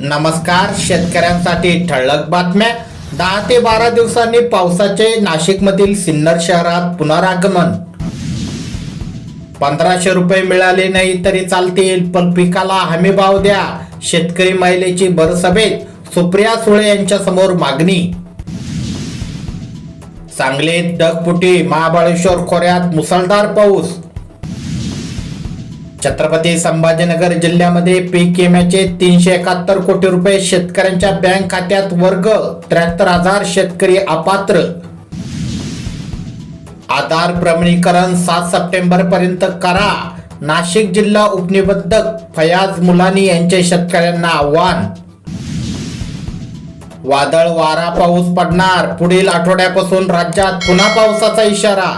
नमस्कार शेतकऱ्यांसाठी ठळक बातम्या. दहा ते बारा दिवसांनी पावसाचे नाशिकमधील सिन्नर शहरात पुनरागमन. पंधराशे रुपये मिळाले नाही तरी चालतील पण पिकाला हमी भाव द्या. शेतकरी महिलेची भरसभेत सुप्रिया सुळे यांच्या समोर मागणी. सांगलीत ढगपुटी महाबळेश्वर खोऱ्यात मुसळधार पाऊस. छत्रपती संभाजीनगर जिल्ह्यामध्ये पीक विम्याचे तीनशे एकाहत्तर कोटी रुपये शेतकऱ्यांच्या बँक खात्यात वर्ग त्र्याहत्तर हजार शेतकरी अपात्र. आधार प्रमाणीकरण सात सप्टेंबर पर्यंत करा. नाशिक जिल्हा उपनिबंधक फयाज मुलानी यांचे शेतकऱ्यांना आव्हान. वादळ वारा पाऊस पडणार. पुढील आठवड्यापासून राज्यात पुन्हा पावसाचा इशारा.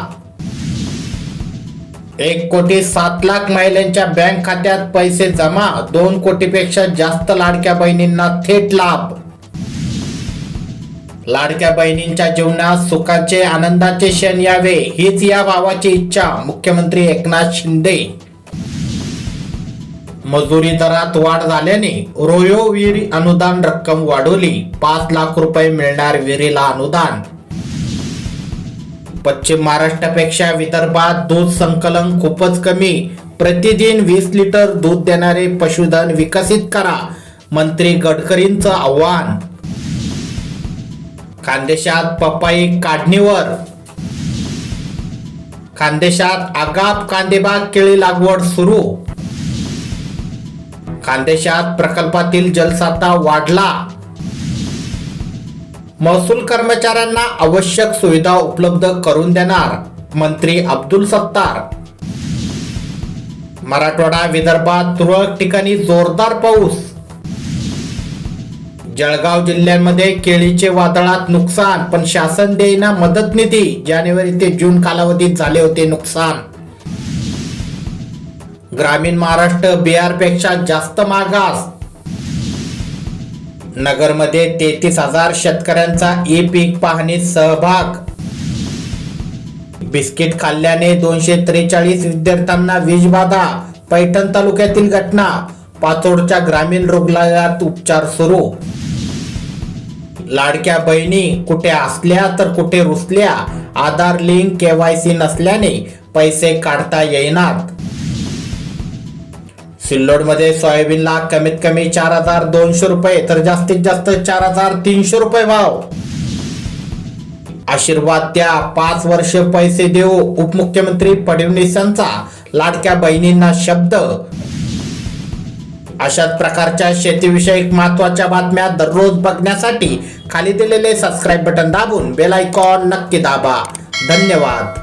एक कोटी सात लाख महिलांच्या बँक खात्यात पैसे जमा दोन कोटीपेक्षा जास्त लाडक्या बहिणींना थेट लाभ. लाडक्या बहिणींच्या जीवनात सुखाचे आनंदाचे क्षण यावे हीच या भावाची इच्छा मुख्यमंत्री एकनाथ शिंदे. मजुरी दरात वाढ झाल्याने रोयो विहीर अनुदान रक्कम वाढवली पाच लाख रुपये मिळणार विहिरीला अनुदान. पश्चिम महाराष्ट्रापेक्षा विदर्भात दूध संकलन खूपच कमी. प्रतिदिन वीस लिटर दूध देणारे पशुधन विकसित करा मंत्री गडकरींचं आव्हान. खानदेशात पपाई काढणीवर. खानदेशात आगाप कांदेबाग केळी लागवड सुरू. खानदेशात प्रकल्पातील जलसाठा वाढला. महसूल कर्मचाऱ्यांना आवश्यक सुविधा उपलब्ध करून देणार मंत्री अब्दुल सत्तार. मराठवाडा विदर्भात तुरळक ठिकाणी जोरदार पाऊस. जळगाव जिल्ह्यामध्ये केळीचे वादळात नुकसान पण शासन देईना मदत निधी. जानेवारी ते जून कालावधीत झाले होते नुकसान. ग्रामीण महाराष्ट्र बिहारपेक्षा जास्त मागास. नगरमध्ये तेहतीस हजार शेतकऱ्यांचा ई पीक पाहणीत सहभाग. बिस्किट खाल्ल्याने दोनशे त्रेचाळीस विद्यार्थ्यांना विषबाधा पैठण तालुक्यातील घटना. पाचोडच्या ग्रामीण रुग्णालयात उपचार सुरू. लाडक्या बहिणी कुठे असल्या तर कुठे रुसल्या? आधार लिंक केवायसी नसल्याने पैसे काढता येईनात. सिल्लोडमध्ये सोयाबीनला कमीत कमी चार हजार दोनशे रुपये तर जास्तीत जास्त चार हजार तीनशे रुपये भाव. आशीर्वाद द्या पाच वर्ष पैसे देऊ उपमुख्यमंत्री फडणवीसांचा लाडक्या बहिणींना शब्द. अशाच प्रकारच्या शेतीविषयक महत्त्वाच्या बातम्या दररोज बघण्यासाठी खाली दिलेले सबस्क्राईब बटन दाबून बेल आयकॉन नक्की दाबा. धन्यवाद.